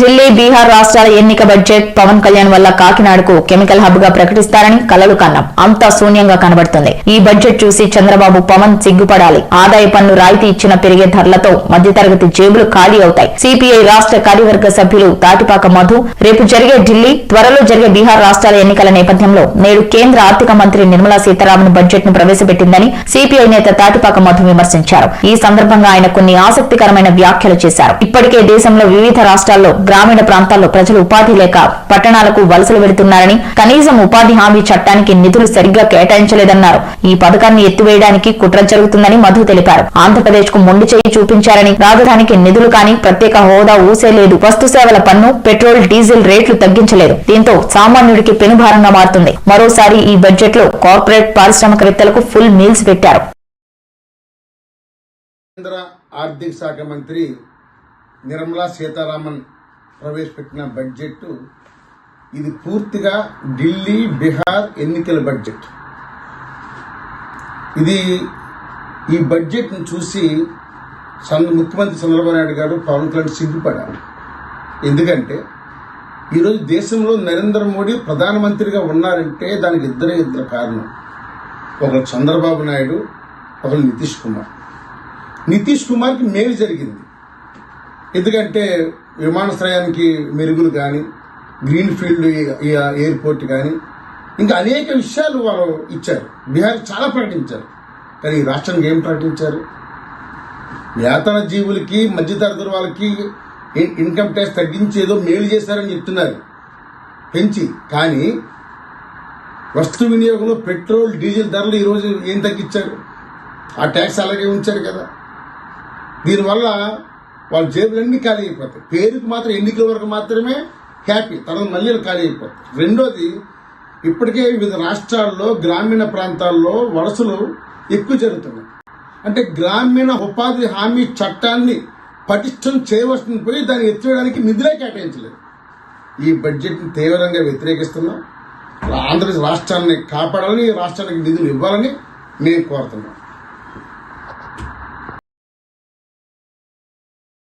ఢిల్లీ బీహార్ రాష్ట్రాల ఎన్నిక బడ్జెట్ పవన్ కళ్యాణ్ వల్ల కాకినాడకు కెమికల్ హబ్గా ప్రకటిస్తారని కలలు కన్నాం. అంతా శూన్యంగా కనబడుతుంది. ఈ బడ్జెట్ చూసి చంద్రబాబు పవన్ సిగ్గుపడాలి. ఆదాయ పన్ను రాయితీ ఇచ్చిన పెరిగే ధరలతో మధ్యతరగతి జేబులు ఖాళీ అవుతాయి. సిపిఐ రాష్ట్ర కార్యవర్గ సభ్యులు తాటిపాక మధు రేపు జరిగే ఢిల్లీ త్వరలో జరిగే బీహార్ రాష్ట్రాల ఎన్నికల నేపథ్యంలో నేడు కేంద్ర ఆర్థిక మంత్రి నిర్మలా సీతారామన్ బడ్జెట్ను ప్రవేశపెట్టిందని సిపిఐ నేత తాటిపాక మధు విమర్శించారు. ఈ సందర్భంగా ఆయన కొన్ని ఆసక్తికరమైన వ్యాఖ్యలు చేశారు. ఇప్పటికే దేశంలో వివిధ రాష్ట్రాల్లో గ్రామీణ ప్రాంతాల్లో ప్రజలు ఉపాధి లేక పట్టణాలకు వలసలు వెడుతున్నారని కనీసం ఉపాధి హామీ చట్టానికి నిధులు సరిగ్గా కేటాయించలేదన్నారు. ఈ పథకాన్ని ఎత్తివేయడానికి కుట్ర జరుగుతుందని మధు తెలిపారు. ఆంధ్రప్రదేశ్కు మొండి చేయి చూపించారని రాజధానికి నిధులు కానీ ప్రత్యేక హోదా ఊసే లేదు. వస్తు సేవల పన్ను పెట్రోల్ డీజిల్ రేట్లు తగ్గించలేదు. దీంతో సామాన్యుడికి పెనుభారంగా మారుతుంది. మరోసారి ఈ బడ్జెట్లో కార్పొరేట్ పారిశ్రామికవేత్తలకు ఫుల్ మీల్స్ పెట్టారు. కేంద్ర ఆర్థిక శాఖ మంత్రి నిర్మలా సీతారామన్ ప్రవేశపెట్టిన బడ్జెట్ ఇది పూర్తిగా ఢిల్లీ బీహార్ ఎన్నికల బడ్జెట్. ఇది ఈ బడ్జెట్ను చూసి ముఖ్యమంత్రి చంద్రబాబు నాయుడు గారు పవన్ కళ్యాణ్ సిగ్గుపడారు ఎందుకంటే ఈరోజు దేశంలో నరేంద్ర మోడీ ప్రధానమంత్రిగా ఉన్నారంటే దానికి ఇద్దరే ఇద్దరు కారణం. ఒకరు చంద్రబాబు నాయుడు ఒకరు నితీష్ కుమార్. నితీష్ కుమార్కి మేలు జరిగింది. ఎందుకంటే విమానాశ్రయానికి మెరుగులు కానీ గ్రీన్ ఫీల్డ్ ఎయిర్పోర్ట్ కానీ ఇంకా అనేక విషయాలు వాళ్ళు ఇచ్చారు. బీహార్ చాలా ప్రకటించారు. కానీ ఈ రాష్ట్రానికి ఏం ప్రకటించారు? వేతన జీవులకి మధ్యతరగతి వాళ్ళకి ఇన్కమ్ ట్యాక్స్ తగ్గించి ఏదో మేలు చేశారని చెప్తున్నారు. పెంచి కానీ వస్తు వినియోగంలో పెట్రోల్ డీజిల్ ధరలు ఈరోజు ఏం తగ్గించారు? ఆ ట్యాక్స్ అలాగే ఉంచారు కదా. దీనివల్ల వాళ్ళ జేబులన్నీ ఖాళీ అయిపోతాయి. పేరుకు మాత్రం ఎన్నికల వరకు మాత్రమే హ్యాపీ. తర్వాత మళ్ళీ ఖాళీ అయిపోతాయి. రెండోది ఇప్పటికే వివిధ రాష్ట్రాల్లో గ్రామీణ ప్రాంతాల్లో వలసలు ఎక్కువ జరుగుతున్నాయి. అంటే గ్రామీణ ఉపాధి హామీ చట్టాన్ని పటిష్టం చేయవలసింది పోయి దాన్ని ఎత్తివేయడానికి నిధులే కేటాయించలేదు. ఈ బడ్జెట్ని తీవ్రంగా వ్యతిరేకిస్తున్నాం. ఆంధ్రప్రదేశ్ రాష్ట్రాన్ని కాపాడాలని ఈ రాష్ట్రానికి నిధులు ఇవ్వాలని మేము కోరుతున్నాం.